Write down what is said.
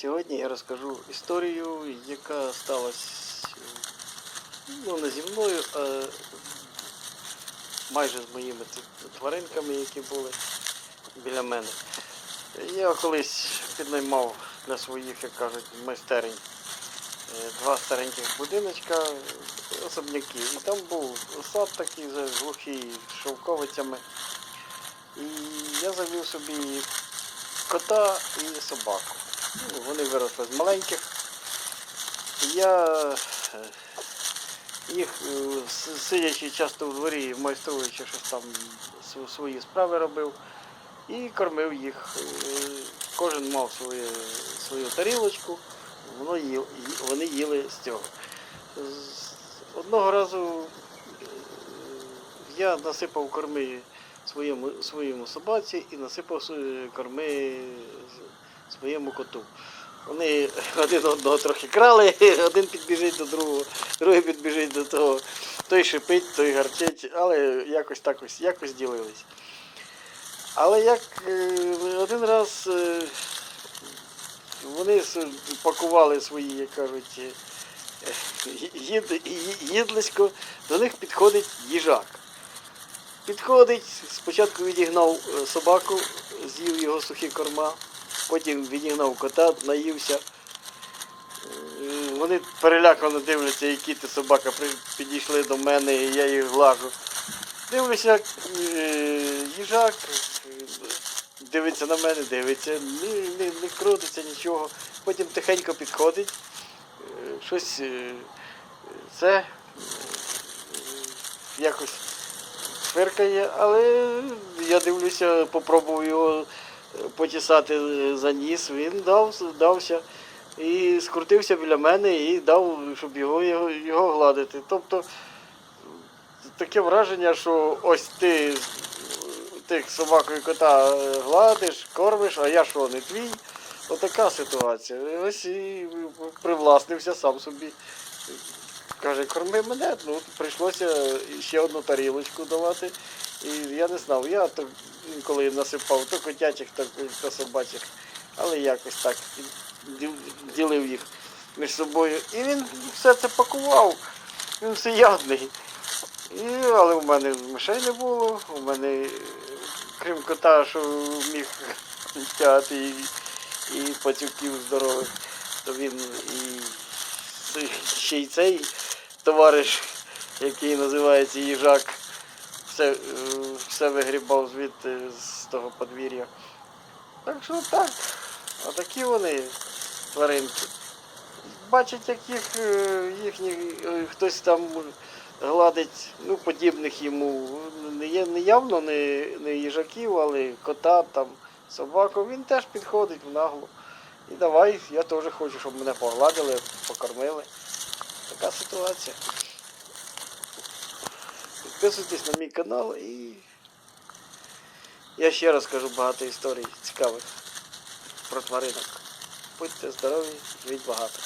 Сьогодні я розкажу історію, яка сталася ну, не зі мною, а майже з моїми тваринками, які були біля мене. Я колись піднаймав для своїх, як кажуть, майстерень е, два стареньких будиночка, особняки. І там був сад такий за- глухий з шовковицями. І я завів собі кота і собаку. Ну, вони виросли з маленьких. Я е, їх, е, сидячи часто в дворі, майструючи щось там свої справи робив і кормив їх. Е, Кожен мав свою, свою тарілочку, воно їл, ї- вони їли з цього. Одного разу я насипав корми своєму, своєму собаці і насипав корми своєму коту. Вони один одного трохи крали, один підбіжить до другого, другий підбіжить до того. Той шипить, той гарчить, але якось так ось, якось ділились. Але як е, один раз е, вони пакували свої, як кажуть, е, їд, їдлисько, до них підходить їжак. Підходить, спочатку відігнав е, собаку, з'їв його сухі корма, потім відігнав кота, наївся. Е, Вони перелякано дивляться, які ти собака підійшли до мене, і я їх глажу. Дивлюся, е, їжак дивиться на мене, дивиться, не, не, не крутиться нічого. Потім тихенько підходить, е, щось це якось фиркає, але я дивлюся, попробував його почесати за ніс, він дав, дався і скрутився біля мене і дав, щоб його, його, його гладити. Тобто таке враження, що ось ти тих собаку і кота е, гладиш, кормиш, а я що, не твій? Отака ситуація. Ось і привласнився сам собі. Каже, корми мене, ну прийшлося ще одну тарілочку давати. І я не знав, я то інколи насипав то котячих, то, то собачих, але якось так ділив їх між собою. І він все це пакував, він всеядний. І, але в мене мишей не було, у мене, е, крім кота, що міг тягати і, і пацюків здорових, то він і ще й цей товариш, який називається їжак, все, е, все вигрібав звідти з того подвір'я. Так що так, отакі вони тваринки. Бачить, як їх, е, їхні, е, хтось там гладить, ну, подібних йому. Не, не явно не, не їжаків, але кота, там, собаку, він теж підходить в наглу. І давай, я теж хочу, щоб мене погладили, покормили. Така ситуація. Підписуйтесь на мій канал і я ще раз кажу багато історій цікавих про тваринок. Будьте здорові, живіть багато.